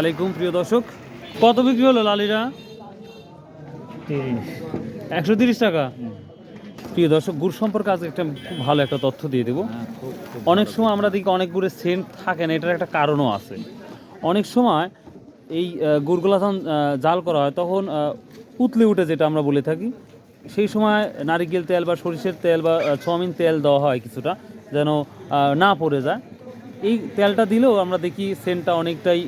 আলাইকুম প্রিয় দর্শক। কত বিক্রি হলো লালিরা? একশো তিরিশ টাকা? প্রিয় দর্শক গুড় সম্পর্কে আজকে একটা খুব ভালো একটা তথ্য দিয়ে দেবো। অনেক সময় আমরা দেখি অনেক গুড়ের সেন্ট থাকে না এটার একটা কারণও আছে। অনেক সময় এই গুড়গুলো যখন জাল করা হয় তখন উতলে উঠে যেটা আমরা বলে থাকি সেই সময় নারিকেল তেল বা সরিষের তেল বা সয়াবিন তেল দেওয়া হয় কিছুটা যেন না পড়ে যায়। এই তেলটা দিলেও আমরা দেখি সেন্টটা অনেকটাই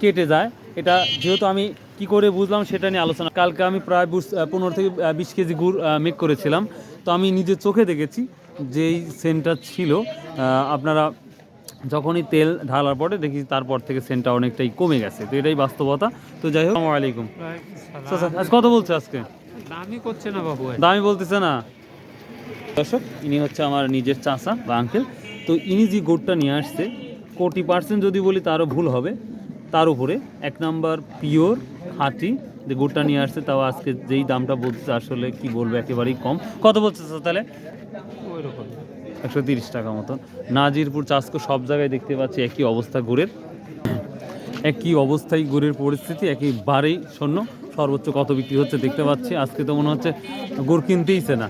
কেটে যায়। এটা যেহেতু আমি কি করে বুঝলাম সেটা নিয়ে আলোচনা। কালকে আমি প্রায় পনেরো থেকে বিশ কেজি গুড় মেক করেছিলাম। তো আমি নিজের চোখে দেখেছি যেই সেন্টটা ছিল। আপনারা যখনই তেল ঢালার পরে দেখি তারপর থেকে সেন্টটা অনেকটাই কমে গেছে। তো এটাই বাস্তবতা। তো যাই হোক আলাইকুম। আচ্ছা, আজ কত বলছে আজকে? দামি করছে না বাবু দামি বলতেছে না। দর্শক ইনি হচ্ছে আমার নিজের চাচা বা আঙ্কেল তো ইনি যে গোটটা নিয়ে আসছে কোটি পার্সেন্ট যদি বলি তারও ভুল হবে। তার উপরে এক নাম্বার পিওর খাঁটি যে গোটটা নিয়ে আসছে তাও আজকে যেই দামটা বলছে আসলে কি বলব একেবারেই কম। কত বলছে তাহলে? একশো তিরিশ টাকা মতন। নাজিরপুর চাষকো সব জায়গায় দেখতে পাচ্ছি একই অবস্থা গুড়ের। একই অবস্থায় গুড়ের পরিস্থিতি একেবারেই শূন্য। সর্বোচ্চ কত বিক্রি হচ্ছে দেখতে পাচ্ছি। আজকে তো মনে হচ্ছে গুড় কিনতেইছে না।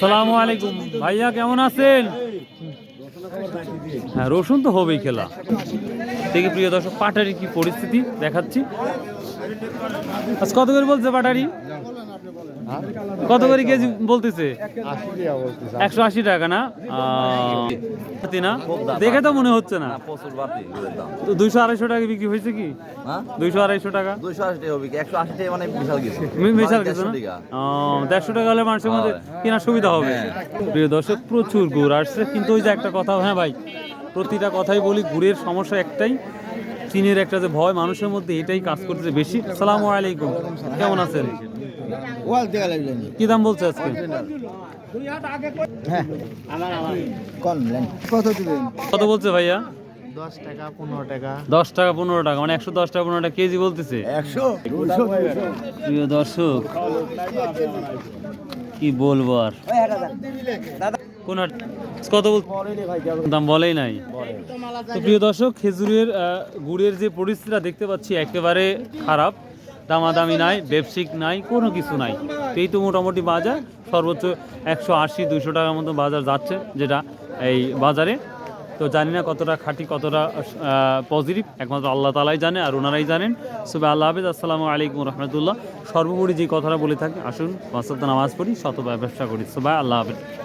সালামু আলাইকুম। ভাইয়া, কেমন আছেন? হ্যাঁ রসুন তো হবেই খেলা। দেখি প্রিয় দর্শক পাটারি কি পরিস্থিতি দেখাচ্ছি। আজ কত করে বলছে পাটারি? কত করে কেজি বলতেছে? একশো আশি টাকা না? না? দেখে তো মনে হচ্ছে না। তো দুইশো আড়াইশো টাকা বিক্রি হয়েছে কি? হ্যাঁ? দুইশো আড়াইশো টাকা? দুইশো আশি টাকা একশো আশি টাকা মানে বিশাল মিশাল মানে না দেড়শো টাকা। দেড়শো টাকা হলে মানুষের মধ্যে কেনার সুবিধা হবে। প্রিয় দর্শক প্রচুর গুড় আসছে কিন্তু ওই যে একটা কথা হ্যাঁ ভাই প্রতিটা কথাই বলি গুড়ের সমস্যা একটাই চীনের একটা যে ভয় মানুষের মধ্যে এটাই কাজ করতেছে বেশি। সালামু আলাইকুম কেমন আছেন? কি দাম বলছে আজকে? হ্যাঁ কত বলছে ভাইয়া? দশ টাকা পনেরো টাকা। দশ টাকা পনেরো টাকা মানে একশো দশ টাকা পনেরো টাকা কেজি বলতেছে। একশো? প্রিয় দর্শক কি বলব আর? কোন কত দাম বলেই নাই। তো প্রিয় দর্শক, খেজুরের গুড়ের যে পরিস্থিতিটা দেখতে পাচ্ছি, একেবারে খারাপ। দামাদামি নাই ব্যবসায়িক নাই, কোনো কিছু নাই। এই তো মোটামুটি বাজার, সর্বোচ্চ একশো আশি দুশো টাকার মতো বাজার যাচ্ছে, যেটা এই বাজারে। তো জানি না কতটা খাঁটি, কতটা পজিটিভ একমাত্র আল্লাহ তালাই জানে আর ওনারাই জানেন। সুবে আল্লাহ, হাফিজ, আসসালামু আলাইকুম রহমতুল্লাহ। সর্বোপরি যে কথাটা বলে থাকি, আসুন পাঁচ নামাজ পড়ি শত ব্যবসা করি। সুবাই আল্লাহ, হাফিজ।